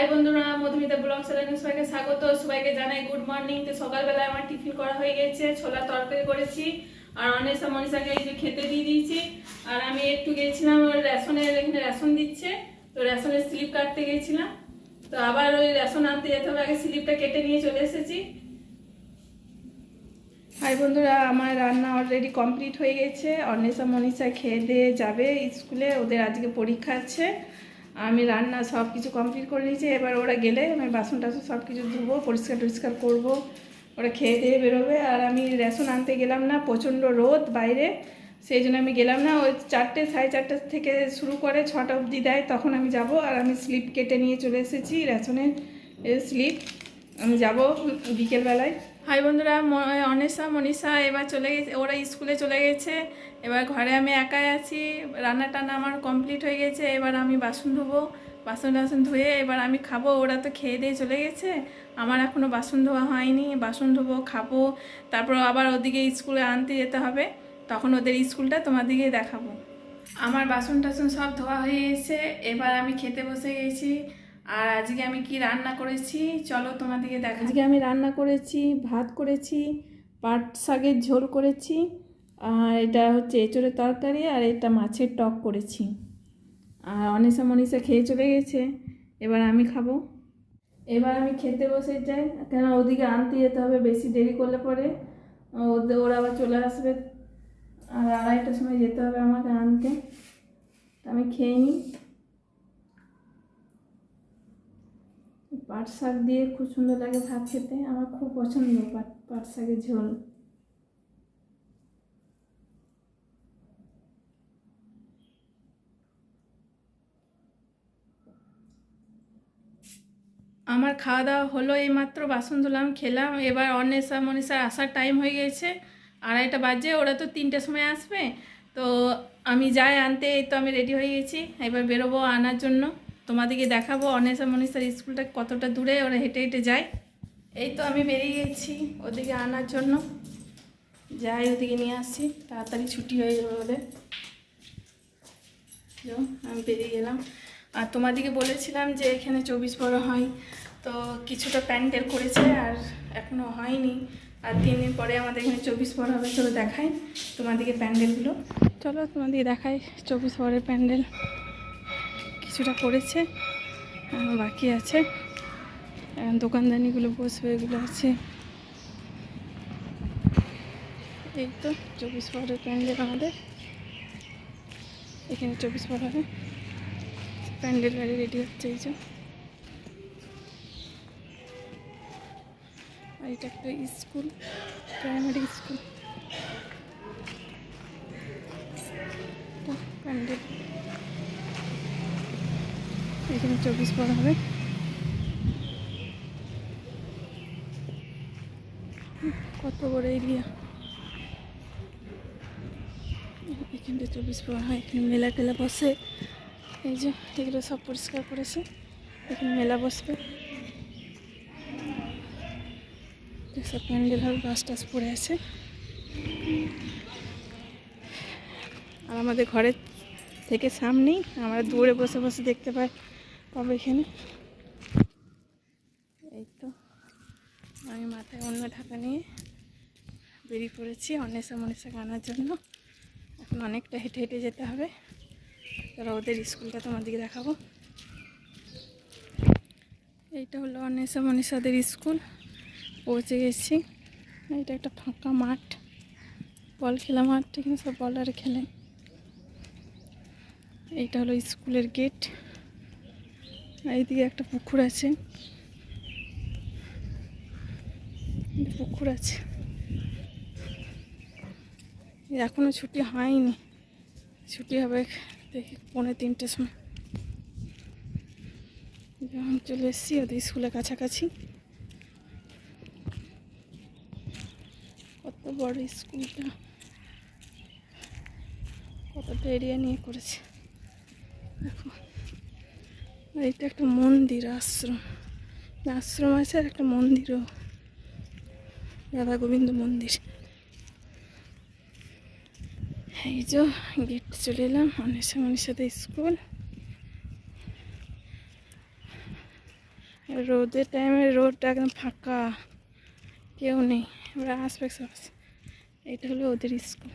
High বন্ধুরা, Madhumita blog চ্যানেলে সবাইকে স্বাগত। সবাইকে জানাই গুড মর্নিং তো সকালবেলায় আমার টিফিন করা হয়ে গেছে, ছোলা তরকারি করেছি। আর অনেসা, মনীষাকে এই যে খেতে দিয়ে দিয়েছি। আর আমি একটু গেছিলাম রেশনের, এখানে রেশন দিচ্ছে। তো রেশনের স্লিপ কাটতে গেছিলাম। তো আবার ওই রেশন আনতে যেতে হবে, আগে স্লিপটা কেটে নিয়ে চলে এসেছি। হাই বন্ধুরা, আমার রান্না অলরেডি কমপ্লিট হয়ে গেছে। অন্বেষা মনীষা খেয়ে দিয়ে যাবে স্কুলে, ওদের আজকে পরীক্ষা আছে। আমি রান্না সব কিছু কমপ্লিট করে নিয়েছি। এবার ওরা গেলে আমি বাসন টাসন সব কিছু ধুবো, পরিষ্কার টরিষ্কার করব। ওরা খেয়ে দিয়ে বেরোবে। আর আমি রেশন আনতে গেলাম না, প্রচণ্ড রোদ বাইরে। সেই জন্য আমি গেলাম না। ওই চারটে, সাড়ে চারটে থেকে শুরু করে ছটা অবধি দেয়। তখন আমি যাব আর আমি স্লিপ কেটে নিয়ে চলে এসেছি রেশনের স্লিপ আমি যাব বিকেলবেলায়। হাই বন্ধুরা অনেশা, মনীষা, এবার চলে গেছে, ওরা স্কুলে চলে গেছে। এবার ঘরে আমি একাই আছি, রান্না টান্না আমার কমপ্লিট হয়ে গেছে, এবার আমি বাসন ধোবো। বাসন টাসন ধুয়ে এবার আমি খাব, ওরা তো খেয়ে দিয়ে চলে গেছে। আমার এখনও বাসন ধোয়া হয়নি, বাসন ধোবো, খাব। তারপর আবার ওদিকে স্কুলে আনতে যেতে হবে, তখন ওদের স্কুলটা তোমাদেরকে দেখাবো। আমার বাসন টাসন সব ধোয়া হয়ে গেছে, এবার আমি খেতে বসে গেছি। আর আজকে আমি কি রান্না করেছি? চলো তোমাদেরকে দেখা আজকে আমি রান্না করেছি, ভাত করেছি, পাট শাকের ঝোল করেছি, আর এটা হচ্ছে এঁচড়ের তরকারি আর এটা মাছের টক করেছি। আর অনিশা মনীষা খেয়ে চলে গেছে, এবার আমি খাব। এবার আমি খেতে বসে যাই, কেন ওদিকে আনতে যেতে হবে, বেশি দেরি করলে পরে ওদের ওরা আবার চলে আসবে। আর আড়াইটার সময় যেতে হবে আমাকে আনতে। আমি খেয়ে নিই। পাট শাক দিয়ে খুব সুন্দর লাগে ভাত খেতে। আমার খুব পছন্দ পাট শাকের ঝোল। আমার খাওয়া দাওয়া হলো এইমাত্র, বাসন ধুলাম, খেলাম। এবার অন্বেষা মনীষার আসার টাইম হয়ে গেছে। আড়াইটা বাজে, ওরা তো তিনটের সময় আসবে। তো আমি যাই আনতে, এই তো আমি রেডি হয়ে গেছি। এবার বেরোবো আনার জন্য। তোমাদেরকে দেখাবো অনেসা মনীষার স্কুলটা কতটা দূরে, ওরা হেঁটে হেঁটে যায়। এই তো আমি বেরিয়ে গেছি ওদিকে আনার জন্য। যাই ওদিকে নিয়ে আসছি তাড়াতাড়ি ছুটি হয়ে যাবে ওদের। আমি বেরিয়ে গেলাম। আর তোমাদেরকে বলেছিলাম যে এখানে চব্বিশ বড় হয়, তো কিছুটা প্যান্ডেল করেছে আর এখনও হয়নি। আর তিন দিন পরে আমাদের এখানে চব্বিশ বড় হবে, চলো দেখাই তোমাদেরকে প্যান্ডেলগুলো। চলো তোমাদেরকে দেখাই চব্বিশ বড়ের প্যান্ডেল। কিছুটা করেছে বাকি আছে। দোকানদানিগুলো, বসবে, এগুলো আছে। এই তো, চব্বিশ পরের প্যান্ডেল আমাদের। এখানে চব্বিশ বড় হবে প্যান্ডেল গাড়ি রেডি হচ্ছে এই যে। আর এটা একটা স্কুল প্রাইমারি স্কুল প্যান্ডেল এখানে চব্বিশ পর হবে। কত বড় এরিয়া? এখানটা চব্বিশ পর হয়, এখানে মেলা টেলা বসে। এই যে, এগুলো সব পরিষ্কার করেছে। এখানে মেলা বসবে। সব প্যান্ডেল হবে বাস টাস পড়ে আছে। আর আমাদের ঘরের থেকে সামনেই আমরা দূরে বসে বসে দেখতে পাই পাবো এখানে। এই তো আমি মাথায় অন্য ঢাকা নিয়ে বেরিয়ে পড়েছি অন্বেষা মনীষাকে আনার জন্য। এখন অনেকটা হেঁটে হেঁটে যেতে হবে। তারা ওদের স্কুলটা তোমাদেরকে দেখাবো। এইটা হলো অন্বেষা মনীষাদের স্কুল। পৌঁছে গেছি। এটা একটা ফাঁকা মাঠ। বল খেলা মাঠ এখানে সব বলারে খেলে। এইটা হলো স্কুলের গেট। এইদিকে একটা পুকুর আছে। পুকুর আছে। এখনও ছুটি হয়নি। ছুটি হবে দেখি পৌনে তিনটের সময়। যখন চলে এসেছি ওদের স্কুলের কাছাকাছি। কত বড় স্কুলটা। কতটা এরিয়া নিয়ে করেছে। দেখো। আর এটা একটা মন্দির আশ্রম। আশ্রম আছে আর একটা মন্দিরও। রাধা গোবিন্দ মন্দির। এই যে গেট চলে এলাম সময়ের সাথে স্কুল। রোদের টাইমে রোডটা একদম ফাঁকা। কেউ নেই ওরা আসবে সব আসবে। এটা হলো ওদের স্কুল।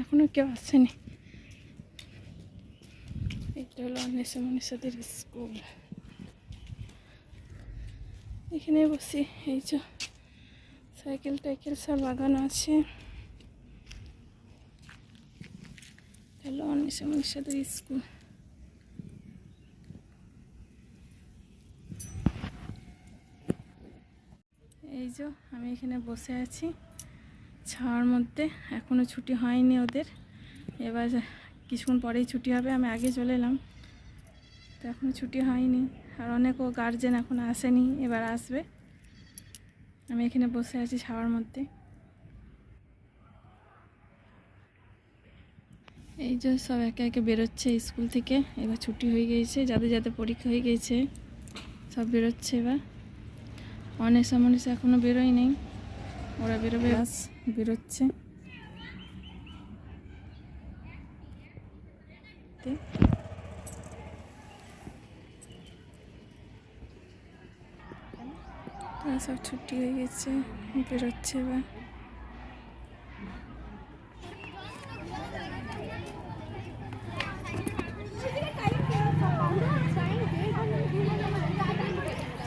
এখনও কেউ আসেনি। এটা হলো মনীষাদের স্কুল এখানে বসি এই যে সাইকেল টাইকেল সব লাগানো আছে হলো অন্বেষা মনীষাদের স্কুল এই যে আমি এখানে বসে আছি ছাওয়ার মধ্যে এখনও ছুটি হয়নি ওদের এবার কিছুক্ষণ পরেই ছুটি হবে, আমি আগে চলে এলাম। তো এখনও ছুটি হয়নি। আর অনেকও গার্জেন এখন আসেনি, এবার আসবে। আমি এখানে বসে আছি ছাওয়ার মধ্যে। এই যে সব একে একে বেরোচ্ছে স্কুল থেকে, এবার ছুটি হয়ে গিয়েছে, যাদের যাদের পরীক্ষা হয়ে গিয়েছে, সব বেরোচ্ছে এবার। অনেসা মনেসা এখনও বেরোয় নেই ওরা বেরোবে বেরোচ্ছে। তে- তারা সব ছুটি হয়ে গেছে, বেরোচ্ছে এবার।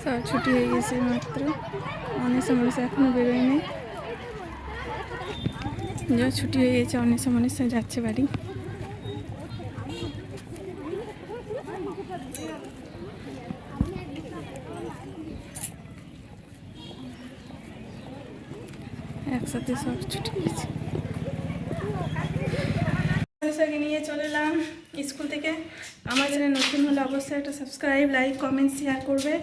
সব ছুটি হয়ে গেছে মাত্র। অনেসা মনেসা এখনও বেরোয়নি যা ছুটি হয়ে গেছে অনেসা মনেসা যাচ্ছে বাড়ি। একসাথে সব ছুটি মনীষাকে নিয়ে চলে এলাম স্কুল থেকে। আমার চ্যানেল নতুন হলে অবশ্যই একটা সাবস্ক্রাইব লাইক কমেন্ট শেয়ার করবে।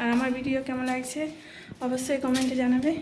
আর আমার ভিডিও কেমন লাগছে, অবশ্যই কমেন্টে জানাবে।